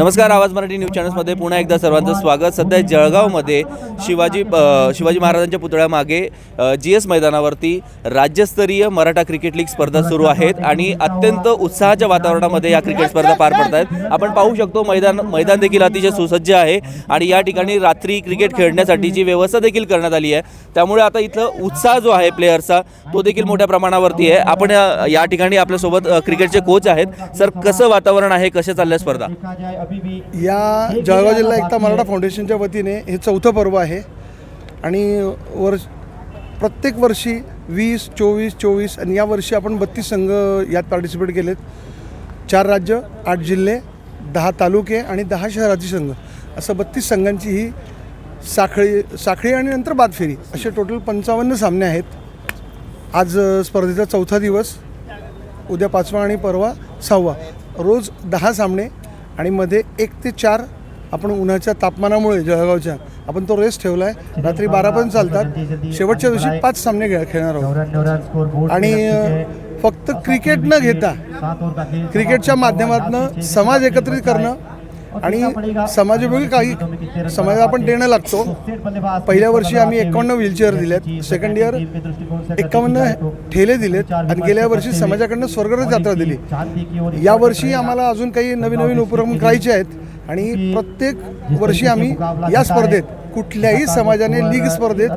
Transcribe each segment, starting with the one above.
नमस्कार आवाज मराठी न्यूज चॅनल्समध्ये पुन्हा एकदा सर्वांचं स्वागत. सध्या जळगावमध्ये शिवाजी शिवाजी महाराजांच्या पुतळ्यामागे जी एस मैदानावरती राज्यस्तरीय मराठा क्रिकेट लीग स्पर्धा सुरू आहेत आणि अत्यंत उत्साहाच्या वातावरणामध्ये या क्रिकेट स्पर्धा पार पडत आहेत आपण पाहू शकतो मैदान मैदान देखील अतिशय सुसज्ज आहे आणि या ठिकाणी रात्री क्रिकेट खेळण्यासाठीची व्यवस्था देखील करण्यात आली आहे त्यामुळे आता इथं उत्साह जो आहे प्लेयर्सचा तो देखील मोठ्या प्रमाणावरती आहे. आपण या ठिकाणी आपल्यासोबत क्रिकेटचे कोच आहेत. सर कसं वातावरण आहे? कशा चालल्या स्पर्धा? या जळगाव जिल्हा एकता मराठा फाउंडेशनच्या वतीने हे चौथं पर्व आहे. आणि वर्ष प्रत्येक वर्षी वीस चोवीस चोवीस आणि या वर्षी आपण बत्तीस संघ यात पार्टिसिपेट केलेत. चार राज्य आठ जिल्हे दहा तालुके आणि दहा शहराचे संघ. असं बत्तीस संघांची ही साखळी साखळी आणि नंतर बादफेरी असे टोटल पंचावन्न सामने आहेत. आज स्पर्धेचा चौथा दिवस उद्या पाचवा आणि परवा सहावा. रोज दहा सामने आणि मध्ये एक ते चार आपण उन्हाच्या तापमानामुळे जळगावच्या आपण तो रेस ठेवला आहे रात्री बारा पण चालतात. शेवटच्या दिवशी पाच सामने खेळ खेळणार आहोत. आणि फक्त क्रिकेट न घेता क्रिकेटच्या माध्यमातून समाज एकत्रित करणं आणि समाजोपयोगी काही समाजाला आपण देणं लागतो. पहिल्या वर्षी आम्ही एकावन्न व्हीलचेअर दिल्यात सेकंड इयर एकावन्न ठेले दिलेत. आणि गेल्या वर्षी समाजाकडनं स्वर्गरथ यात्रा दिली. यावर्षी आम्हाला अजून काही नवीन नवीन उपक्रम करायचे आहेत. आणि प्रत्येक वर्षी आम्ही या स्पर्धेत कुठल्याही समाजाने लीग स्पर्धेत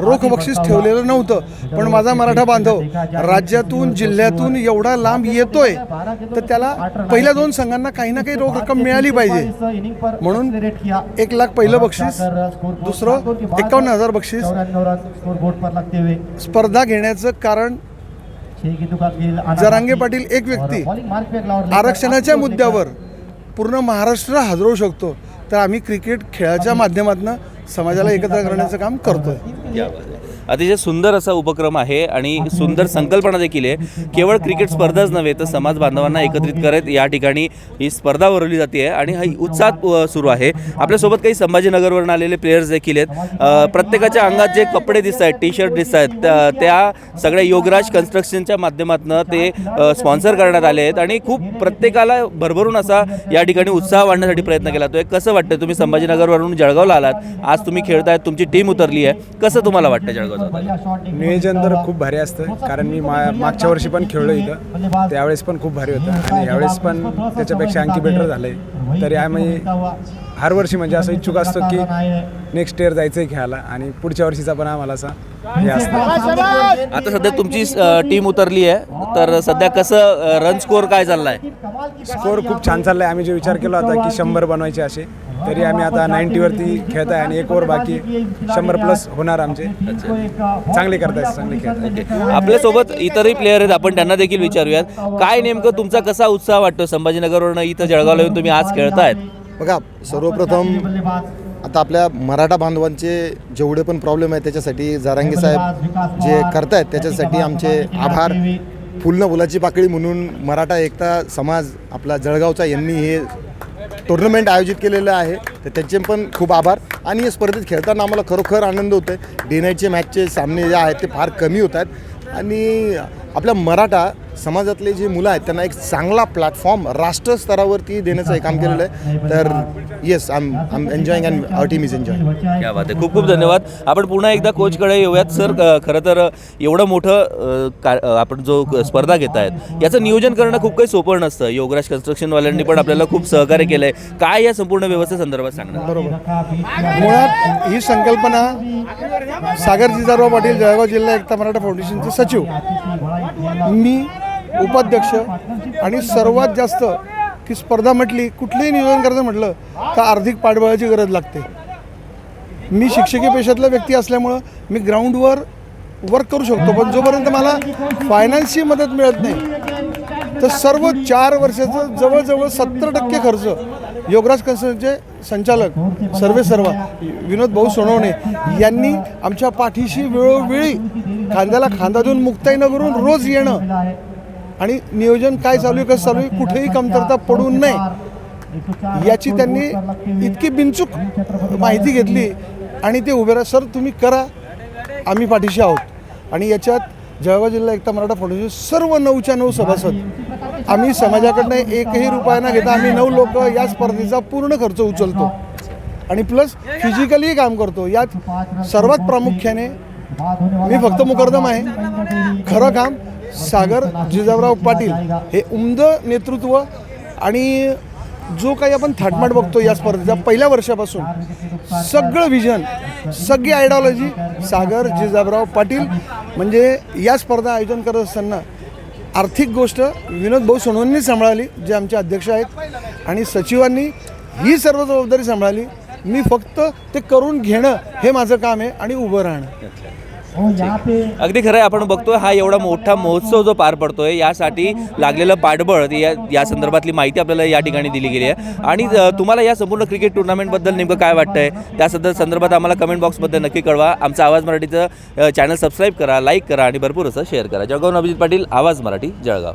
रोख बक्षीस ठेवलेलं नव्हतं. पण माझा मराठा बांधव राज्यातून जिल्ह्यातून एवढा लांब येतोय तर त्याला पहिल्या दोन संघांना काही ना काही रोख रक्कम मिळाली पाहिजे. म्हणून एक लाख पहिलं बक्षीस दुसरं एकावन्न हजार बक्षीस. स्पर्धा घेण्याचं कारण जरांगे पाटील एक व्यक्ती. आरक्षणाच्या मुद्द्यावर पूर्ण महाराष्ट्र हजरवू शकतो. तर आम्ही क्रिकेट खेळाच्या माध्यमातून समाजाला एकत्र करण्याचं काम करतोय. अतिशय सुंदर असा उपक्रम आहे आणि सुंदर संकल्पना देखील आहे. केवळ क्रिकेट स्पर्धाच नव्हे तर समाज बांधवांना एकत्रित करत या ठिकाणी ही स्पर्धा भरवली जाते आणि हा उत्साह सुरू आहे. आपल्यासोबत काही संभाजीनगरवरून आलेले प्लेयर्स देखील आहेत. प्रत्येकाच्या अंगात जे कपडे दिसत आहेत टी शर्ट दिसत आहेत त्या- सगळ्या योगराज कन्स्ट्रक्शनच्या माध्यमातून ते स्पॉन्सर करण्यात आले आहेत आणि खूप प्रत्येकाला भरभरून असा या ठिकाणी उत्साह वाढण्यासाठी प्रयत्न केला तो कसं वाटतं तुम्ही संभाजीनगरवरून जळगावला आलात? आज तुम्ही खेळतायत तुमची टीम उतरली आहे. कसं तुम्हाला वाटतं नियोजन तर खूप भारी असतं कारण मी मा मागच्या वर्षी पण खेळलो इथं. त्यावेळेस पण खूप भारी होतं. आणि यावेळेस पण त्याच्यापेक्षा आणखी बेटर झालंय तरी आम्ही हर वर्षी म्हणजे असं इच्छुक असतो की नेक्स्ट इयर जायचं आहे खेळायला. आणि पुढच्या वर्षीचा पण आम्हाला असा हे असतं. आता सध्या तुमची टीम उतरली आहे. तर सध्या कसं रन स्कोअर काय चाललाय? स्कोअर खूप छान चाललाय. आम्ही जो विचार केला होता की शंभर बनवायचे असे तरी आम्ही आता नाईन्टीवरती खेळत आहे आणि एक ओव्हर बाकी शंभर प्लस होणार आमचे. चांगले करताय चांगले खेळताय आपल्यासोबत इतरही प्लेयर आहेत आपण त्यांना देखील विचारूयात. काय नेमकं तुमचा कसा उत्साह वाटतो? संभाजीनगरवरून इथं जळगावला येऊन तुम्ही आज खेळतायत. बघा सर्वप्रथम आता आपल्या मराठा बांधवांचे जेवढे पण प्रॉब्लेम आहेत त्याच्यासाठी जारांगे साहेब जे करतायत त्याच्यासाठी आमचे आभार. फुलनं फुलाची पाकळी म्हणून मराठा एकता समाज आपला जळगावचा यांनी हे टुर्नामेंट आयोजित केलेलं आहे तर त्यांचे पण खूप आभार. आणि या स्पर्धेत खेळताना आम्हाला खरोखर आनंद होतो आहे डे नाईटचे मॅचचे सामने जे आहेत ते फार कमी होत आहेत. आणि आपल्या मराठा समाजातले जे मुलं आहेत त्यांना एक चांगला प्लॅटफॉर्म राष्ट्र स्तरावरती देण्याचं हे काम केलेलं आहे. तर yes am am enjoying and our team is enjoying क्या बात आहे. खूप खूप धन्यवाद. आपण पुन्हा एकदा कोचकडे येऊयात. सर खरं तर एवढं मोठं का आपण जो स्पर्धा घेत आहेत याचं नियोजन करणं खूप काही सोपं नसतं. योगराज कन्स्ट्रक्शनवाल्यांनी पण आपल्याला खूप सहकार्य केलं आहे काय या संपूर्ण व्यवस्थेसंदर्भात सांगणार? बरोबर. मुळात ही संकल्पना सागर जिजाराव पाटील जळगाव जिल्हा एकता मराठा फाउंडेशनचे सचिव. मी उपाध्यक्ष आणि सर्वात जास्त की स्पर्धा म्हटली कुठलंही नियोजन करायचं म्हटलं तर आर्थिक पाठबळाची गरज लागते. मी शिक्षकी पेशातला व्यक्ती असल्यामुळं मी ग्राउंडवर वर्क करू शकतो पण जोपर्यंत मला फायनान्सची मदत मिळत नाही तर सर्व चार वर्षाचं जवळजवळ सत्तर टक्के खर्च योगराज कन्सर्नचे संचालक सर्वे सर्व विनोद भाऊ सोनवणे यांनी आमच्या पाठीशी वेळोवेळी खांद्याला खांदा देऊन मुक्ताई न करून रोज येणं आणि नियोजन काय चालू आहे कसं चालू आहे कुठेही कमतरता पडू नये याची त्यांनी इतकी बिनचूक माहिती घेतली आणि ते उभे राहा. सर तुम्ही करा. आम्ही पाठीशी आहोत. आणि याच्यात जळगाव जिल्हा एकता मराठा फाउंडेशन सर्व नऊच्या नऊ सभासद. आम्ही समाजाकडनं एकही रुपया न घेता आम्ही नऊ लोक या स्पर्धेचा पूर्ण खर्च उचलतो. आणि प्लस फिजिकली काम करतो. यात सर्वात प्रामुख्याने मी फक्त मुकर्दम आहे. खरं काम सागर जिजाबराव पाटील हे उमद नेतृत्व आणि जो काही आपण थाटमाट बघतो या स्पर्धेचा पहिल्या वर्षापासून सगळं विजन सगळी आयडिओलॉजी सागर जिजाबराव पाटील म्हणजे या स्पर्धा आयोजन करत असताना आर्थिक गोष्ट विनोद भाऊ सोनवणेंनी सांभाळली जे आमचे अध्यक्ष आहेत आणि सचिवांनी ही सर्व जबाबदारी सांभाळली. मी फक्त ते करून घेणं हे माझं काम आहे आणि उभं राहणं. हो, अगदी खरं आहे आपण बघतोय हा एवढा मोठा महोत्सव जो पार पडतोय यासाठी लागलेलं पाठबळ या या संदर्भातली माहिती आपल्याला या ठिकाणी दिली गेली आहे. आणि तुम्हाला या संपूर्ण क्रिकेट टुर्नामेंटबद्दल नेमकं काय वाटतंय त्या सदर संदर्भात आम्हाला कमेंट बॉक्समध्ये नक्की कळवा. आमचा आवाज मराठीचं चॅनल सबस्क्राईब करा लाईक करा आणि भरपूर असं शेअर करा. जळगाव अभिजित पाटील आवाज मराठी जळगाव.